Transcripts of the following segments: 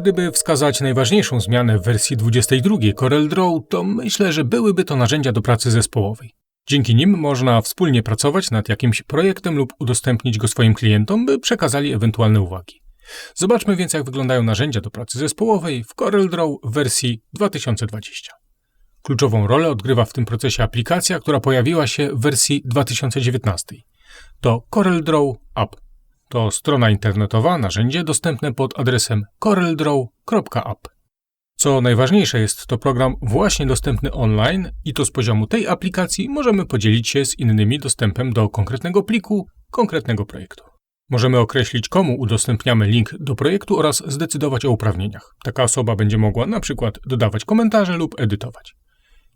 Gdyby wskazać najważniejszą zmianę w wersji 22 CorelDRAW, to myślę, że byłyby to narzędzia do pracy zespołowej. Dzięki nim można wspólnie pracować nad jakimś projektem lub udostępnić go swoim klientom, by przekazali ewentualne uwagi. Zobaczmy więc, jak wyglądają narzędzia do pracy zespołowej w CorelDRAW w wersji 2020. Kluczową rolę odgrywa w tym procesie aplikacja, która pojawiła się w wersji 2019. To CorelDRAW App. To strona internetowa, narzędzie dostępne pod adresem coreldraw.app. Co najważniejsze jest to program właśnie dostępny online i to z poziomu tej aplikacji możemy podzielić się z innymi dostępem do konkretnego pliku, konkretnego projektu. Możemy określić, komu udostępniamy link do projektu oraz zdecydować o uprawnieniach. Taka osoba będzie mogła na przykład dodawać komentarze lub edytować.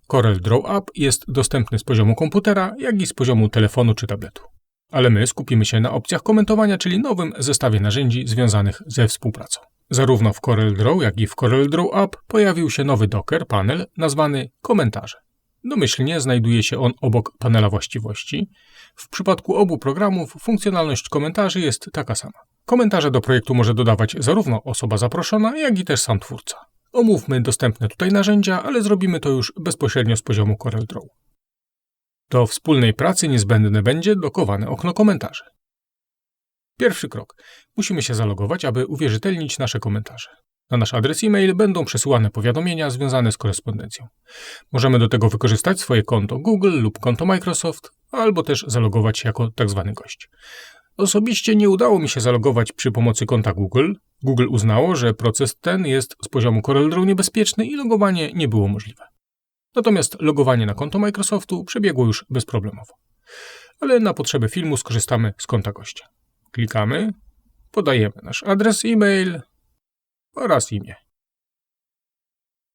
Corel Draw App jest dostępny z poziomu komputera, jak i z poziomu telefonu czy tabletu. Ale my skupimy się na opcjach komentowania, czyli nowym zestawie narzędzi związanych ze współpracą. Zarówno w CorelDRAW, jak i w CorelDRAW App pojawił się nowy Docker panel nazwany Komentarze. Domyślnie znajduje się on obok panela właściwości. W przypadku obu programów funkcjonalność komentarzy jest taka sama. Komentarze do projektu może dodawać zarówno osoba zaproszona, jak i też sam twórca. Omówmy dostępne tutaj narzędzia, ale zrobimy to już bezpośrednio z poziomu CorelDRAW. Do wspólnej pracy niezbędne będzie dokowane okno komentarzy. Pierwszy krok. Musimy się zalogować, aby uwierzytelnić nasze komentarze. Na nasz adres e-mail będą przesyłane powiadomienia związane z korespondencją. Możemy do tego wykorzystać swoje konto Google lub konto Microsoft, albo też zalogować się jako tzw. Tak gość. Osobiście nie udało mi się zalogować przy pomocy konta Google. Google uznało, że proces ten jest z poziomu CorelDRAW niebezpieczny i logowanie nie było możliwe. Natomiast logowanie na konto Microsoftu przebiegło już bezproblemowo. Ale na potrzeby filmu skorzystamy z konta gościa. Klikamy, podajemy nasz adres e-mail oraz imię.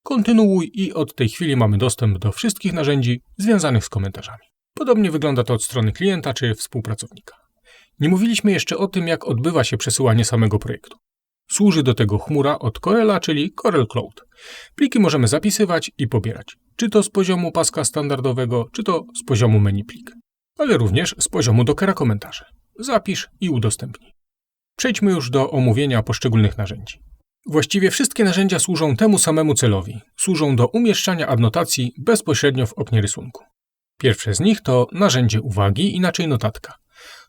Kontynuuj i od tej chwili mamy dostęp do wszystkich narzędzi związanych z komentarzami. Podobnie wygląda to od strony klienta czy współpracownika. Nie mówiliśmy jeszcze o tym, jak odbywa się przesyłanie samego projektu. Służy do tego chmura od Corela, czyli Corel Cloud. Pliki możemy zapisywać i pobierać, czy to z poziomu paska standardowego, czy to z poziomu menu plik, ale również z poziomu Dockera komentarzy zapisz i udostępnij. Przejdźmy już do omówienia poszczególnych narzędzi. Właściwie wszystkie narzędzia służą temu samemu celowi. Służą do umieszczania adnotacji bezpośrednio w oknie rysunku. Pierwsze z nich to narzędzie uwagi, inaczej notatka.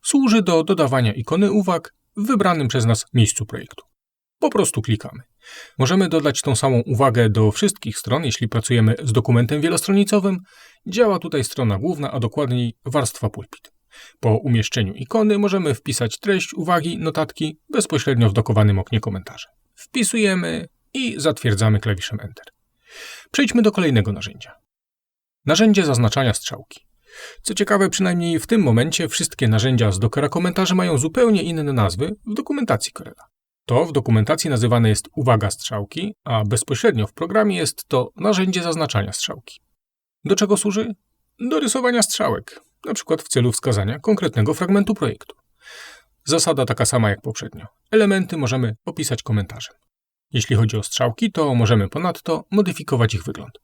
Służy do dodawania ikony uwag w wybranym przez nas miejscu projektu. Po prostu klikamy. Możemy dodać tą samą uwagę do wszystkich stron, jeśli pracujemy z dokumentem wielostronicowym. Działa tutaj strona główna, a dokładniej warstwa pulpit. Po umieszczeniu ikony możemy wpisać treść uwagi notatki bezpośrednio w dokowanym oknie komentarzy. Wpisujemy i zatwierdzamy klawiszem Enter. Przejdźmy do kolejnego narzędzia. Narzędzie zaznaczania strzałki. Co ciekawe, przynajmniej w tym momencie wszystkie narzędzia z Dockera komentarzy mają zupełnie inne nazwy w dokumentacji Corela. To w dokumentacji nazywane jest uwaga strzałki, a bezpośrednio w programie jest to narzędzie zaznaczania strzałki. Do czego służy? Do rysowania strzałek przykład w celu wskazania konkretnego fragmentu projektu. Zasada taka sama jak poprzednio. Elementy możemy opisać komentarzem. Jeśli chodzi o strzałki, to możemy ponadto modyfikować ich wygląd.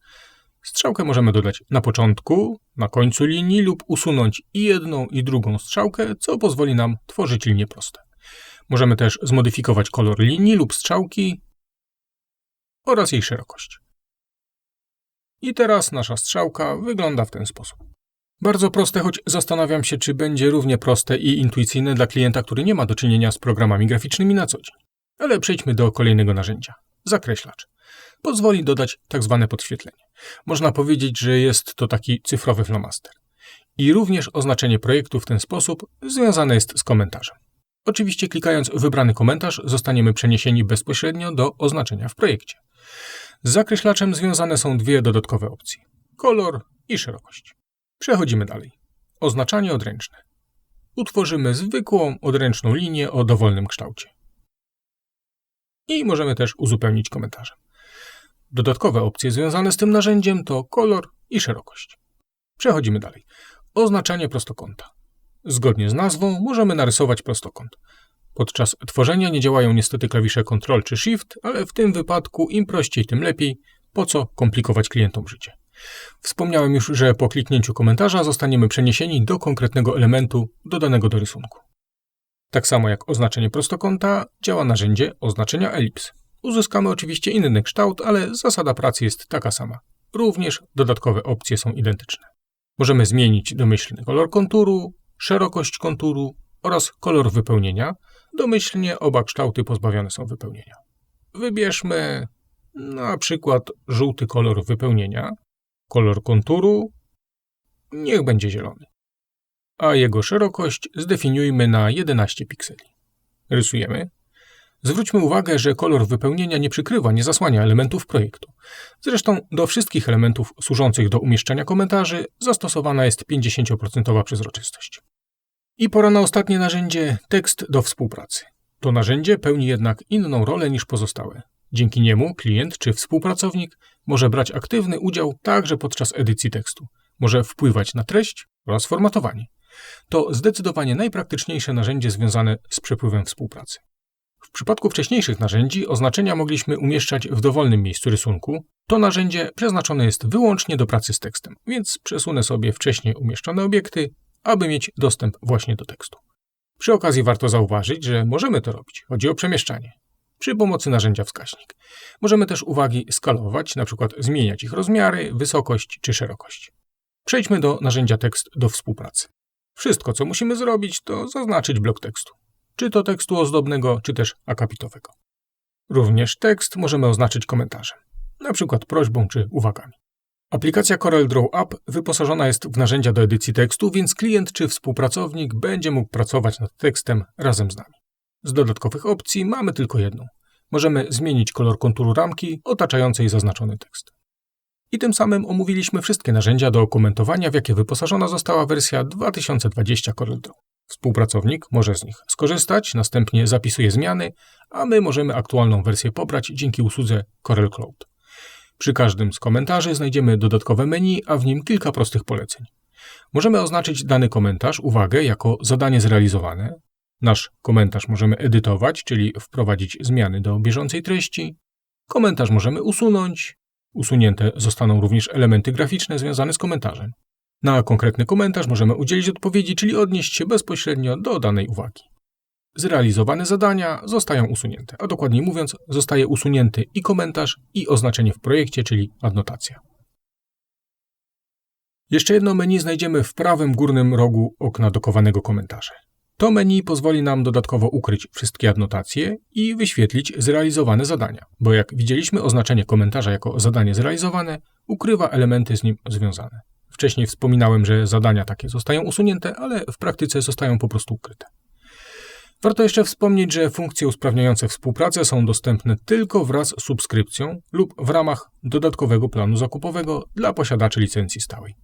Strzałkę możemy dodać na początku, na końcu linii lub usunąć i jedną i drugą strzałkę, co pozwoli nam tworzyć linie proste. Możemy też zmodyfikować kolor linii lub strzałki oraz jej szerokość. I teraz nasza strzałka wygląda w ten sposób. Bardzo proste, choć zastanawiam się, czy będzie równie proste i intuicyjne dla klienta, który nie ma do czynienia z programami graficznymi na co dzień. Ale przejdźmy do kolejnego narzędzia. Zakreślacz. Pozwoli dodać tak zwane podświetlenie. Można powiedzieć, że jest to taki cyfrowy flomaster. I również oznaczenie projektu w ten sposób związane jest z komentarzem. Oczywiście klikając wybrany komentarz zostaniemy przeniesieni bezpośrednio do oznaczenia w projekcie. Z zakreślaczem związane są dwie dodatkowe opcje: kolor i szerokość. Przechodzimy dalej. Oznaczanie odręczne. Utworzymy zwykłą, odręczną linię o dowolnym kształcie. I możemy też uzupełnić komentarzem. Dodatkowe opcje związane z tym narzędziem to kolor i szerokość. Przechodzimy dalej. Oznaczanie prostokąta. Zgodnie z nazwą możemy narysować prostokąt. Podczas tworzenia nie działają niestety klawisze Ctrl czy Shift, ale w tym wypadku im prościej, tym lepiej. Po co komplikować klientom życie? Wspomniałem już, że po kliknięciu komentarza zostaniemy przeniesieni do konkretnego elementu dodanego do rysunku. Tak samo jak oznaczenie prostokąta, działa narzędzie oznaczenia elips. Uzyskamy oczywiście inny kształt, ale zasada pracy jest taka sama. Również dodatkowe opcje są identyczne. Możemy zmienić domyślny kolor konturu, szerokość konturu oraz kolor wypełnienia. Domyślnie oba kształty pozbawione są wypełnienia. Wybierzmy na przykład żółty kolor wypełnienia, kolor konturu, niech będzie zielony, a jego szerokość zdefiniujmy na 11 pikseli. Rysujemy. Zwróćmy uwagę, że kolor wypełnienia nie przykrywa, nie zasłania elementów projektu. Zresztą do wszystkich elementów służących do umieszczania komentarzy zastosowana jest 50% przezroczystość. I pora na ostatnie narzędzie tekst do współpracy. To narzędzie pełni jednak inną rolę niż pozostałe. Dzięki niemu klient czy współpracownik może brać aktywny udział także podczas edycji tekstu, może wpływać na treść oraz formatowanie. To zdecydowanie najpraktyczniejsze narzędzie związane z przepływem współpracy. W przypadku wcześniejszych narzędzi oznaczenia mogliśmy umieszczać w dowolnym miejscu rysunku. To narzędzie przeznaczone jest wyłącznie do pracy z tekstem, więc przesunę sobie wcześniej umieszczone obiekty, aby mieć dostęp właśnie do tekstu. Przy okazji warto zauważyć, że możemy to robić. Chodzi o przemieszczanie przy pomocy narzędzia wskaźnik. Możemy też uwagi skalować, np. zmieniać ich rozmiary, wysokość czy szerokość. Przejdźmy do narzędzia tekst do współpracy. Wszystko, co musimy zrobić, to zaznaczyć blok tekstu. Czy to tekstu ozdobnego, czy też akapitowego. Również tekst możemy oznaczyć komentarzem, np. prośbą czy uwagami. Aplikacja CorelDRAW App wyposażona jest w narzędzia do edycji tekstu, więc klient czy współpracownik będzie mógł pracować nad tekstem razem z nami. Z dodatkowych opcji mamy tylko jedną. Możemy zmienić kolor konturu ramki otaczającej zaznaczony tekst. I tym samym omówiliśmy wszystkie narzędzia do komentowania, w jakie wyposażona została wersja 2020 CorelDRAW. Współpracownik może z nich skorzystać, następnie zapisuje zmiany, a my możemy aktualną wersję pobrać dzięki usłudze Corel Cloud. Przy każdym z komentarzy znajdziemy dodatkowe menu, a w nim kilka prostych poleceń. Możemy oznaczyć dany komentarz, uwagę, jako zadanie zrealizowane, Nasz komentarz możemy edytować, czyli wprowadzić zmiany do bieżącej treści. Komentarz możemy usunąć. Usunięte zostaną również elementy graficzne związane z komentarzem. Na konkretny komentarz możemy udzielić odpowiedzi, czyli odnieść się bezpośrednio do danej uwagi. Zrealizowane zadania zostają usunięte, a dokładniej mówiąc, zostaje usunięty i komentarz, i oznaczenie w projekcie, czyli adnotacja. Jeszcze jedno menu znajdziemy w prawym górnym rogu okna dokowanego komentarza. To menu pozwoli nam dodatkowo ukryć wszystkie adnotacje i wyświetlić zrealizowane zadania, bo jak widzieliśmy oznaczenie komentarza jako zadanie zrealizowane ukrywa elementy z nim związane. Wcześniej wspominałem, że zadania takie zostają usunięte, ale w praktyce zostają po prostu ukryte. Warto jeszcze wspomnieć, że funkcje usprawniające współpracę są dostępne tylko wraz z subskrypcją lub w ramach dodatkowego planu zakupowego dla posiadaczy licencji stałej.